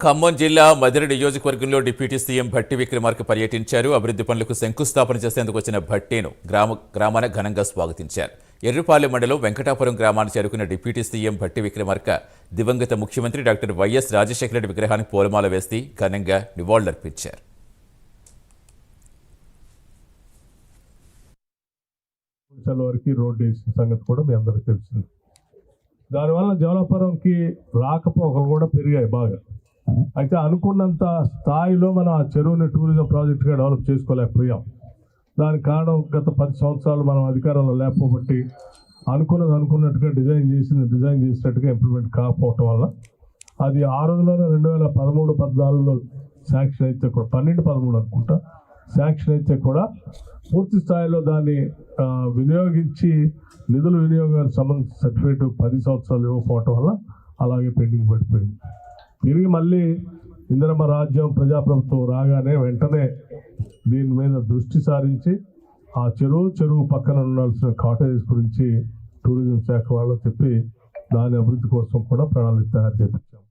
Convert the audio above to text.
ఖమ్మం జిల్లా మధుర నియోజకవర్గంలో deputy CM Bhatti Vikramarka పర్యటించారు. అభివృద్ధి పనులకు శంకుస్థాపన చేసేందుకు వచ్చిన భట్టిను గ్రామ గ్రామాన ఘనంగా స్వాగతించారు. ఎర్రపాలెం మండలం వెంకటాపురం గ్రామాన్ని చేరుకున్న డిప్యూటీ సీఎం భట్టి విక్రమార్క దివంగత ముఖ్యమంత్రి డాక్టర్ వైఎస్ రాజశేఖర రెడ్డి విగ్రహానికి పూలమాల వేసి ఘనంగా నివాళులర్పించారు. వరకు రోడ్డు వేసిన సంగతి కూడా మీ అందరికీ తెలిసింది దానివల్ల జవలపురంకి రాకపోకలు కూడా పెరిగాయి బాగా. అయితే అనుకున్నంత స్థాయిలో మనం ఆ చెరువుని టూరిజం ప్రాజెక్టుగా డెవలప్ చేసుకోలేకపోయాం. దానికి కారణం గత పది సంవత్సరాలు మనం అధికారంలో లేకపోబట్టి అనుకున్నది అనుకున్నట్టుగా డిజైన్ చేసింది డిజైన్ చేసినట్టుగా ఇంప్లిమెంట్ కాకపోవటం వల్ల అది ఆ రోజులోనే రెండు వేల పదమూడు పద్నాలుగులో శాంక్షన్ అయితే కూడా పన్నెండు పదమూడు అనుకుంటా శాంక్షన్ అయితే కూడా పూర్తి స్థాయిలో దాన్ని వినియోగించి నిధుల వినియోగానికి సంబంధించిన సర్టిఫికేట్ పది సంవత్సరాలు ఇవ్వకపోవటం వల్ల అలాగే పెండింగ్ పడిపోయింది. తిరిగి మళ్ళీ ఇందిరమ్మ రాజ్యం ప్రజాప్రభుత్వం రాగానే వెంటనే దీని మీద దృష్టి సారించి ఆ చెరువు చెరువు పక్కన ఉండాల్సిన కాటేజెస్ గురించి టూరిజం శాఖ వాళ్ళు చెప్పి దాని అభివృద్ధి కోసం కూడా ప్రణాళిక తయారు చేపించాం.